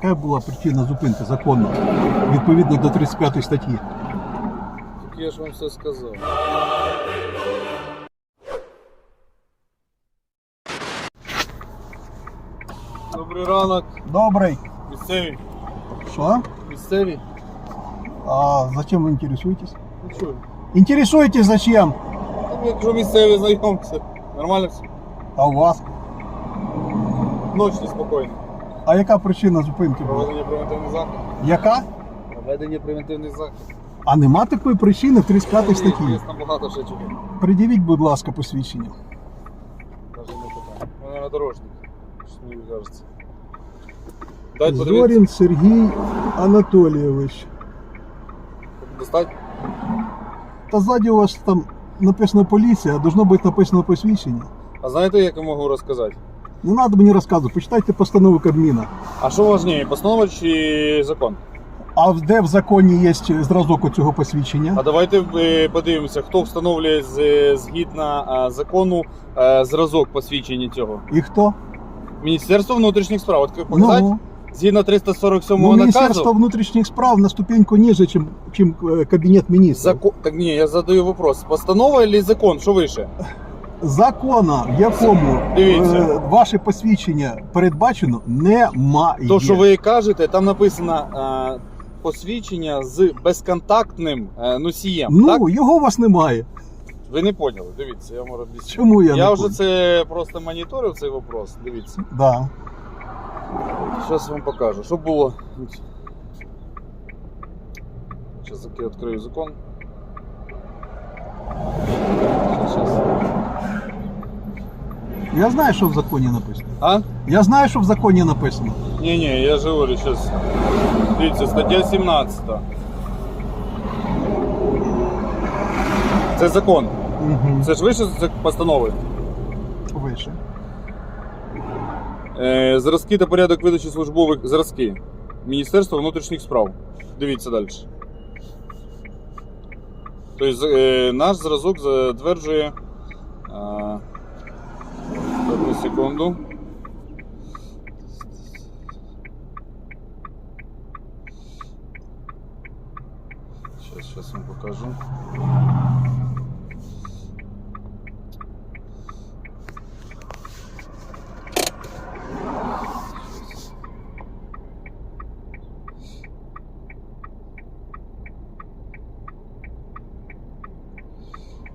яка була причина зупинки законно, відповідно до 35 статті? Так я ж вам все сказав. Добрий ранок, Добрий. місцеві. Що? Місцеві? А зачем вы интересуетесь? Ну чого? Интересуетесь зачем? Там якщо місцеві знайомці. Нормально все? А у вас? Ночі спокійно. А яка причина зупинки була? Проведення превентивних заходів. Яка? Проведення превентивних заходів. А нема такої причини в 35 статті. Є там багато ще чого. Придивіть, будь ласка, посвідчення. Навіть не. У мене на дорожник. Мені кажеться. Дайте подивитися. Зорін Сергій Анатолійович. Достать? Та ззаді у вас там написано поліція, а должно бути написано посвідчення. А знаєте, як я можу розказати? Не треба мені розказувати, почитайте постанову Кабміна. А що важливіше, постанова чи закон? А де в законі є зразок цього посвідчення? А давайте е, подивимося, хто встановлює з- згідно е, закону е, зразок посвідчення цього. І хто? Міністерство внутрішніх справ. От показати? Ну, Згідно 347 ну, Міністерство внутрішніх справ на ступеньку ниже, чим, чим е, Кабінет міністрів. Закон... Так ні, я задаю вопрос. Постанова чи закон? Що вище? Закона, в якому Дивіться. е, ваше посвідчення передбачено, немає. То, що ви кажете, там написано е, посвідчення з безконтактним е, носієм. Ну, Так? його у вас немає. Ви не поняли. Дивіться, я вам об'ясню. Чому я, Я не вже понял? це просто моніторив цей вопрос. Дивіться. Да. Зараз вам покажу. Що було? Зараз я відкрию закон. Я знаю, що в законі написано. А? Я знаю, що в законі написано. Ні, ні, я ж говорю зараз. Дивіться, стаття 17. Це закон. Угу. Це ж вище з постанови. Вище. Е, зразки та порядок видачі службових зразки. Міністерство внутрішніх справ. Дивіться далі. Тобто е, наш зразок затверджує. А, одну секунду. Сейчас, сейчас вам покажу.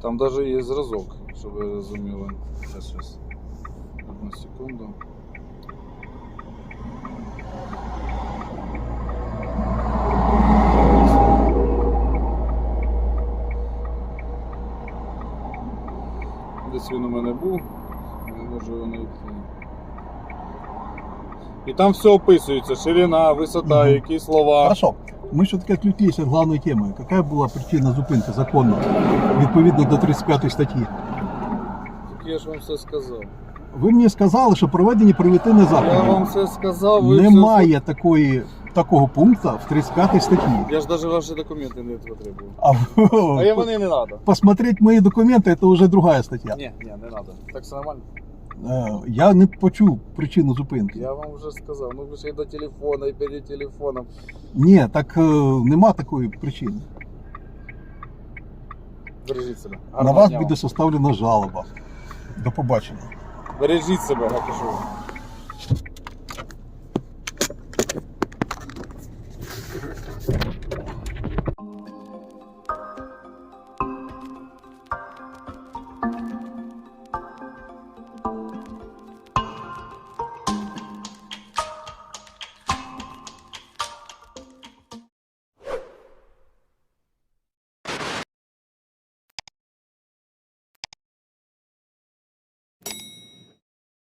Там даже є зразок, щоб ви розуміли. Сейчас, сейчас. Одну секунду. Десь він у мене був, не можу його знайти. І там все описується: ширина, висота, Мгм. які слова. Хорошо. Мы все-таки отвлеклись от главной темы. Какая была причина зупинки законно, відповідно до 35 статті? Так я ж вам все сказав. Ви мені сказали, що проведені превентивних Я вам все сказав, ви Немає такої, такого пункту в 35 статті. все... Я ж навіть ваші документи не потребую. А, А я вони не треба. посмотреть мои документы это уже другая стаття. Ні, ні, не треба. Так все нормально. Е, Я не почув причину зупинки. Я вам вже сказав. Ну ви ж і до телефона, і перед телефоном. Ні, так е, нема такої причини. Бережіть себе. На Гарного вас дня буде составлена жалоба. До побачення. Бережіть себе, я кажу.